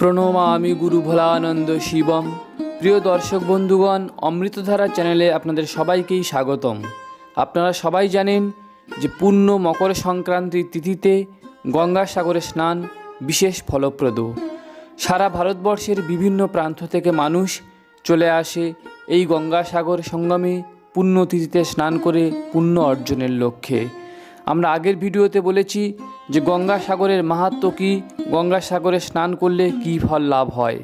প্রণমামি গুরু ভোলানন্দ শিবম। প্রিয় দর্শক বন্ধুগণ, অমৃতধারা চ্যানেলে আপনাদের সবাইকেই স্বাগতম। আপনারা সবাই জানেন যে পূর্ণ মকর সংক্রান্তির তিথিতে গঙ্গাসাগরে স্নান বিশেষ ফলপ্রদ। সারা ভারতবর্ষের বিভিন্ন প্রান্ত থেকে মানুষ চলে আসে এই গঙ্গাসাগর সঙ্গমে পুণ্য তিথিতে স্নান করে পুণ্য অর্জনের লক্ষ্যে। আমরা আগের ভিডিওতে বলেছি যে গঙ্গাসাগরের মাহাত্ম্য কী? গঙ্গাসাগরে স্নান করলে কী ফল লাভ হয়?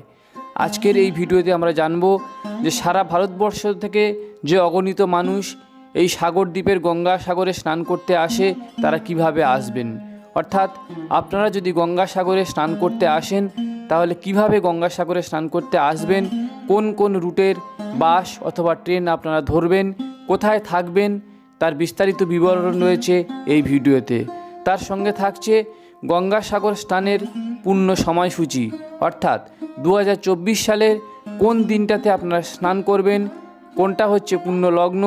আজকের এই ভিডিওতে আমরা জানব যে সারা ভারতবর্ষ থেকে যে অগণিত মানুষ এই সাগর দ্বীপের গঙ্গাসাগরে স্নান করতে আসে, তারা কীভাবে আসবেন? অর্থাৎ আপনারা যদি গঙ্গাসাগরে স্নান করতে আসেন, তাহলে কীভাবে গঙ্গাসাগরে স্নান করতে আসবেন? কোন কোন রুটের বাস অথবা ট্রেন আপনারা ধরবেন? কোথায় থাকবেন? তার বিস্তারিত বিবরণ রয়েছে এই ভিডিওতে। তার সঙ্গে থাকছে গঙ্গাসাগর স্নানের পূর্ণ সময়সূচি। অর্থাৎ দু হাজার চব্বিশ সালের কোন দিনটাতে আপনারা স্নান করবেন, কোনটা হচ্ছে পূর্ণ লগ্ন,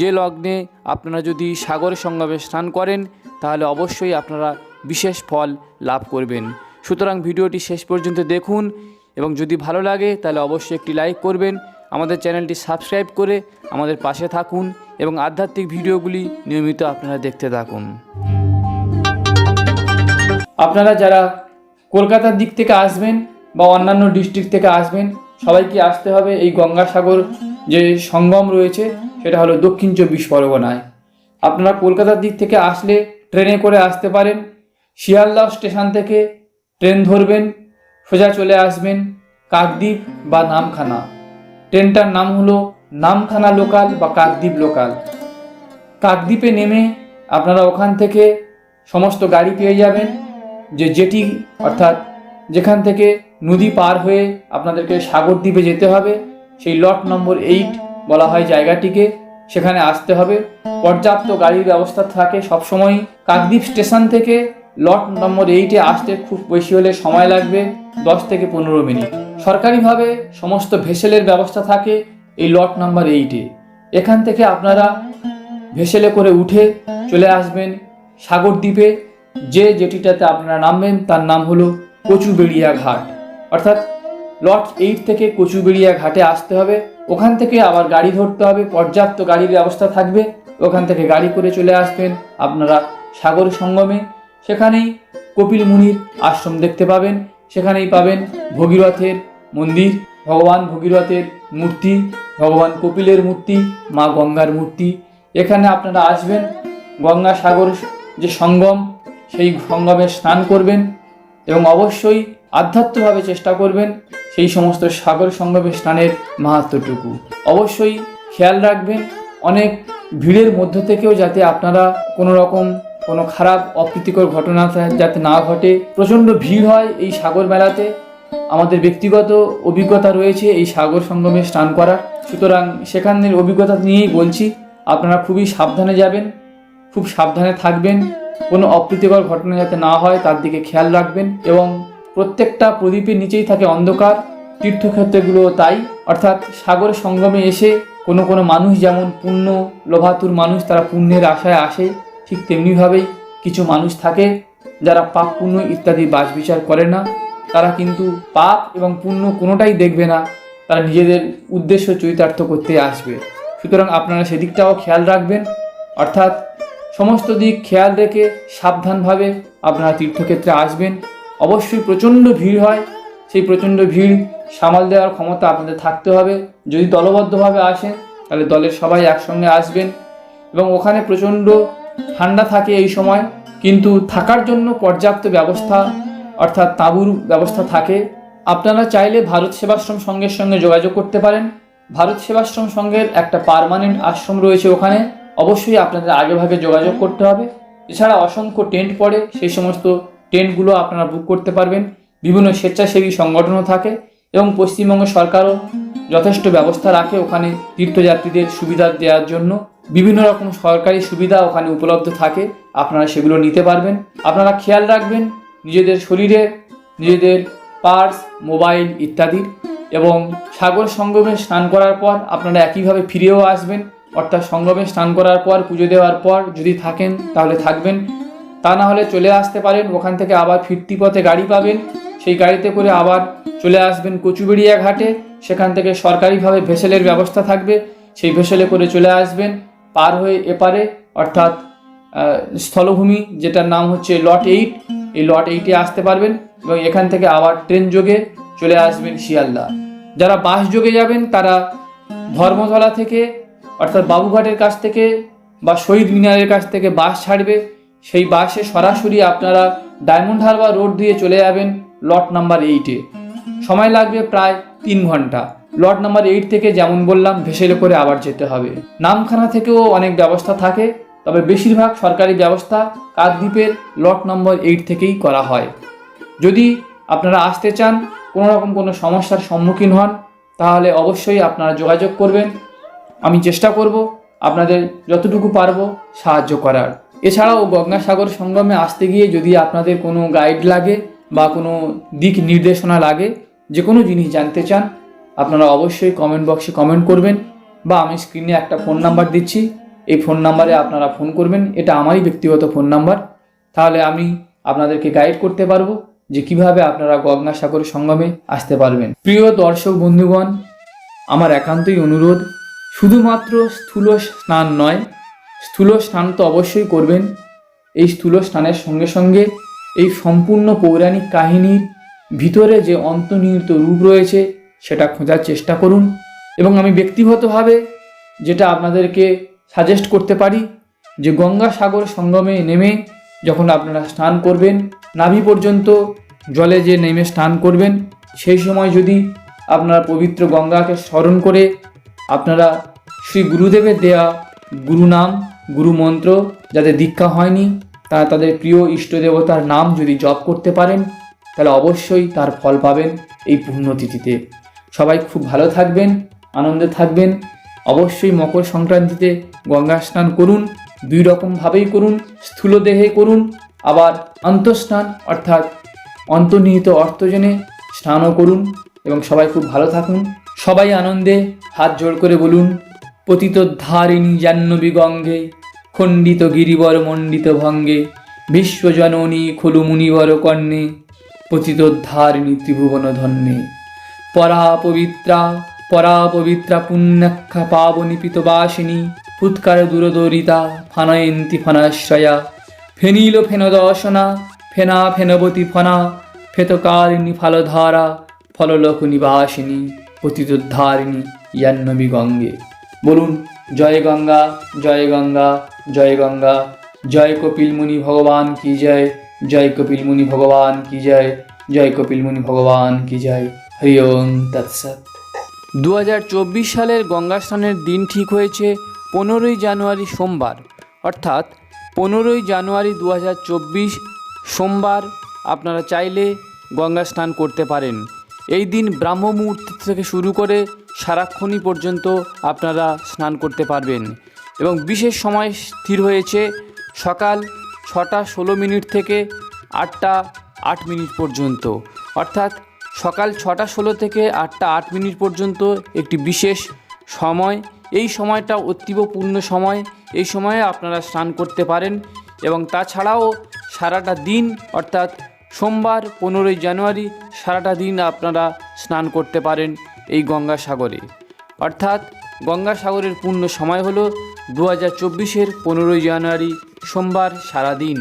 যে লগ্নে আপনারা যদি সাগর সঙ্গমে স্নান করেন, তাহলে অবশ্যই আপনারা বিশেষ ফল লাভ করবেন। সুতরাং ভিডিওটি শেষ পর্যন্ত দেখুন এবং যদি ভালো লাগে, তাহলে অবশ্যই একটি লাইক করবেন, আমাদের চ্যানেলটি সাবস্ক্রাইব করে আমাদের পাশে থাকুন এবং আধ্যাত্মিক ভিডিওগুলি নিয়মিত আপনারা দেখতে থাকুন। আপনারা যারা কলকাতার দিক থেকে আসবেন বা অন্যান্য ডিস্ট্রিক্ট থেকে আসবেন, সবাইকে আসতে হবে এই গঙ্গাসাগর যে সঙ্গম রয়েছে, সেটা হলো দক্ষিণ চব্বিশ পরগনায়। আপনারা কলকাতার দিক থেকে আসলে ট্রেনে করে আসতে পারেন। শিয়ালদহ স্টেশন থেকে ট্রেন ধরবেন, সোজা চলে আসবেন কাকদ্বীপ বা নামখানা। ট্রেনটার নাম হলো নামখানা লোকাল বা কাকদ্বীপ লোকাল। কাকদ্বীপে নেমে আপনারা ওখান থেকে সমস্ত গাড়ি পেয়ে যাবেন। যে জেটি, অর্থাৎ যেখান থেকে নদী পার হয়ে আপনাদেরকে সাগর দ্বীপে যেতে হবে, সেই লট নম্বর এইট বলা হয় জায়গাটিকে, সেখানে আসতে হবে। পর্যাপ্ত গাড়ির ব্যবস্থা থাকে সবসময় কাকদ্বীপ স্টেশন থেকে লট নম্বর এইটে আসতে খুব বেশি হলে সময় লাগবে দশ থেকে পনেরো মিনিট। সরকারিভাবে সমস্ত ভেসেলের ব্যবস্থা থাকে এই লট নাম্বার এইটে। এখান থেকে আপনারা ভেসেলে করে উঠে চলে আসবেন সাগর দ্বীপে। যে যেটিটাতে আপনারা নামবেন, তার নাম হলো কচুবেড়িয়া ঘাট অর্থাৎ লট এইট থেকে কচুবেড়িয়া ঘাটে আসতে হবে। ওখান থেকে আবার গাড়ি ধরতে হবে, পর্যাপ্ত গাড়ির ব্যবস্থা থাকবে। ওখান থেকে গাড়ি করে চলে আসবেন আপনারা সাগর সঙ্গমে। সেখানেই কপিল মুনির আশ্রম দেখতে পাবেন। সেখানেই পাবেন ভগীরথের মন্দির, ভগবান ভগীরথের মূর্তি, ভগবান কপিলের মূর্তি, মা গঙ্গার মূর্তি। এখানে আপনারা আসবেন, গঙ্গা সাগর যে সঙ্গম সেই সঙ্গমে স্নান করবেন এবং অবশ্যই আধ্যাত্মভাবে চেষ্টা করবেন সেই সমস্ত সাগর সঙ্গমে স্নানের মাহাত্মটুকু। অবশ্যই খেয়াল রাখবেন, অনেক ভিড়ের মধ্য থেকেও যাতে আপনারা কোনো রকম কোনো খারাপ, অপ্রীতিকর ঘটনা যাতে না ঘটে। প্রচণ্ড ভিড় হয় এই সাগর মেলাতে। আমাদের ব্যক্তিগত অভিজ্ঞতা রয়েছে এই সাগর সঙ্গমে স্নান করার। সুতরাং সেখানের অভিজ্ঞতা নিয়েই বলছি, আপনারা খুবই সাবধানে যাবেন, খুব সাবধানে থাকবেন। কোনো অপ্রীতিকর ঘটনা যাতে না হয়, তার দিকে খেয়াল রাখবেন এবং প্রত্যেকটা প্রদীপের নিচেই থাকে অন্ধকার। তীর্থক্ষেত্রগুলো তাই। অর্থাৎ সাগর সঙ্গমে এসে কোনো কোনো মানুষ, যেমন পুণ্য লোভাতুর মানুষ, তারা পুণ্যের আশায় আসে। ঠিক তেমনিভাবেই কিছু মানুষ থাকে যারা পাপ, পুণ্য ইত্যাদি বাজ বিচার করে না। তারা কিন্তু পাপ এবং পুণ্য কোনোটাই দেখবে না। তারা নিজেদের উদ্দেশ্য চরিতার্থ করতে আসবে। সুতরাং আপনারা সেদিকটাও খেয়াল রাখবেন। অর্থাৎ সমস্ত দিক খেয়াল রেখে সাবধানভাবে আপনারা তীর্থক্ষেত্রে আসবেন। অবশ্যই প্রচণ্ড ভিড় হয়। সেই প্রচণ্ড ভিড় সামাল দেওয়ার ক্ষমতা আপনাদের থাকতে হবে। যদি দলবদ্ধভাবে আসেন, তাহলে দলের সবাই একসঙ্গে আসবেন এবং ওখানে প্রচণ্ড ঠান্ডা থাকে এই সময়। কিন্তু থাকার জন্য পর্যাপ্ত ব্যবস্থা, অর্থাৎ তাঁবুর ব্যবস্থা থাকে। আপনারা চাইলে ভারত সেবাশ্রম সংঘের সঙ্গে যোগাযোগ করতে পারেন। ভারত সেবাশ্রম সংঘের একটা পার্মানেন্ট আশ্রম রয়েছে ওখানে। অবশ্যই আপনাদের আগেভাগে যোগাযোগ করতে হবে। এছাড়া অসংখ্য টেন্ট পড়ে সেই সমস্ত টেন্টগুলো আপনারা বুক করতে পারবেন। বিভিন্ন স্বেচ্ছাসেবী সংগঠনও থাকে এবং পশ্চিমবঙ্গ সরকারও যথেষ্ট ব্যবস্থা রাখে ওখানে তীর্থযাত্রীদের সুবিধা দেওয়ার জন্য। বিভিন্ন রকম সরকারি সুবিধা ওখানে উপলব্ধ থাকে আপনারা সেগুলো নিতে পারবেন। আপনারা খেয়াল রাখবেন নিজেদের শরীরে নিজেদের পার্স মোবাইল ইত্যাদির। এবং সাগর সঙ্গমে স্নান করার পর আপনারা একইভাবে ফিরেও আসবেন। অর্থাৎ সঙ্গমে স্নান করার পর, পুজো দেওয়ার পর যদি থাকেন, তাহলে থাকবেন। তা না হলে চলে আসতে পারেন, ওখান থেকে আবার ফিরতি পথে গাড়ি পাবেন। সেই গাড়িতে করে আবার চলে আসবেন কচুবেড়িয়া ঘাটে। সেখান থেকে সরকারিভাবে ভেসেলের ব্যবস্থা থাকবে। সেই ভেসেলে করে চলে আসবেন পার হয়ে এপারে, অর্থাৎ স্থলভূমি, যেটার নাম হচ্ছে লট এইট। এই লট এইটে আসতে পারবেন এবং এখান থেকে আবার ট্রেন যোগে চলে আসবেন শিয়ালদা। যারা বাস যোগে যাবেন, তারা ধর্মতলা থেকে অর্থাৎ বাবুঘাটের কাছ থেকে বা শহীদ মিনারের কাছ থেকে বাস ছাড়বে। সেই বাসে সরাসরি আপনারা ডায়মন্ড হারবার রোড দিয়ে চলে যাবেন লট নাম্বার এইটে সময় লাগবে প্রায় তিন ঘণ্টা। লট নাম্বার এইট থেকে যেমন বললাম, ভেসেলে করে আবার যেতে হবে। নামখানা থেকেও অনেক ব্যবস্থা থাকে, তবে বেশিরভাগ সরকারি ব্যবস্থা কাকদ্বীপের লট নম্বর এইট থেকেই করা হয়। যদি আপনারা আসতে চান, কোনো রকম কোনো সমস্যার সম্মুখীন হন, তাহলে অবশ্যই আপনারা যোগাযোগ করবেন। আমি চেষ্টা করব আপনাদের যতটুকু পারব সাহায্য করার। এছাড়াও গঙ্গাসাগর সঙ্গমে আসতে গিয়ে যদি আপনাদের কোনো গাইড লাগে বা কোনো দিক নির্দেশনা লাগে, যে কোনো জিনিস জানতে চান, আপনারা অবশ্যই কমেন্ট বক্সে কমেন্ট করবেন বা আমি স্ক্রিনে একটা ফোন নাম্বার দিচ্ছি। এই ফোন নাম্বারে আপনারা ফোন করবেন। এটা আমারই ব্যক্তিগত ফোন নাম্বার তাহলে আমি আপনাদেরকে গাইড করতে পারব যে কীভাবে আপনারা গঙ্গাসাগর সঙ্গমে আসতে পারবেন। প্রিয় দর্শক বন্ধুগণ, আমার একান্তই অনুরোধ শুধুমাত্র স্থূল স্নান নয়, স্থূল স্নান তো অবশ্যই করবেন। এই স্থূল স্নানের সঙ্গে সঙ্গে এই সম্পূর্ণ পৌরাণিক কাহিনীর ভিতরে যে অন্তর্নিহিত রূপ রয়েছে, সেটা খোঁজার চেষ্টা করুন এবং আমি ব্যক্তিগতভাবে যেটা আপনাদেরকে সাজেস্ট করতে পারি, যে গঙ্গাসাগর সঙ্গমে নেমে যখন আপনারা স্নান করবেন, নাভি পর্যন্ত জলে যে নেমে স্নান করবেন, সেই সময় যদি আপনারা পবিত্র গঙ্গাকে স্মরণ করে আপনারা শ্রী গুরুদেবের দেয়া গুরু নাম, গুরু মন্ত্র যাদের দীক্ষা হয়নি, তারা তাদের প্রিয় ইষ্ট দেবতার নাম যদি জপ করতে পারেন, তাহলে অবশ্যই তার ফল পাবেন এই পুণ্যতিথিতে। সবাই খুব ভালো থাকবেন, আনন্দে থাকবেন। অবশ্যই মকর সংক্রান্তিতে গঙ্গা স্নান করুন, দুই রকমভাবেই করুন, স্থূল দেহে করুন, আবার অন্তঃস্নান অর্থাৎ অন্তর্নিহিত অর্থজনে স্নানও করুন। এবং সবাই খুব ভালো থাকুন। সবাই আনন্দে হাত জোড় করে বলুন, পতিত ধারিণী জাহ্নবী গঙ্গে, খণ্ডিত গিরিবর মণ্ডিত ভঙ্গে, বিশ্বজননী খলু মুনিবর কর্ণে, পতিত ধারিণী ত্রিভুবন ধন্যে। পরা পবিত্রা পরা পবিত্রা পুণ্যাখ্যা পাবনিপিত বাসিনী ফুৎকার দূরদরিতা ফানয়ন্তি ফনাশ্রয়া, ফেনিল ফেনদর্শনা, ফেনা ফেনবতী ফনা, ফেতকারিণী ফলধারা, ফললোক নিবাসিনী। পতিতোদ্ধারিণী ইয়ান্নবী গঙ্গে। বলুন, জয় গঙ্গা জয় গঙ্গা জয় গঙ্গা, জয় কপিল মুনি ভগবান কি জয় জয় কপিল মুনি ভগবান কি জয় জয় কপিল মুনি ভগবান কি জয়। হরি ওম তৎসৎ দু সালের গঙ্গা স্নানের দিন ঠিক হয়েছে পনেরোই জানুয়ারি সোমবার। অর্থাৎ পনেরোই জানুয়ারি দু হাজার চব্বিশ সোমবার আপনারা চাইলে গঙ্গা স্নান করতে পারেন। এই দিন ব্রাহ্ম মুহূর্ত থেকে শুরু করে সারাক্ষণই পর্যন্ত আপনারা স্নান করতে পারবেন এবং বিশেষ সময় স্থির হয়েছে সকাল ছটা ষোলো মিনিট থেকে আটটা আট মিনিট পর্যন্ত। অর্থাৎ সকাল ছটা ষোলো থেকে আটটা আট মিনিট পর্যন্ত একটি বিশেষ সময়। এই সময়টা অতীবপূর্ণ সময়। এই সময়ে আপনারা স্নান করতে পারেন এবং তাছাড়াও সারাটা দিন অর্থাৎ সোমবার পনেরোই জানুয়ারি সারাটা দিন আপনারা স্নান করতে পারেন এই গঙ্গাসাগরে। অর্থাৎ গঙ্গাসাগরের পূর্ণ সময় হলো দু হাজার চব্বিশের পনেরোই জানুয়ারি সোমবার সারাদিন।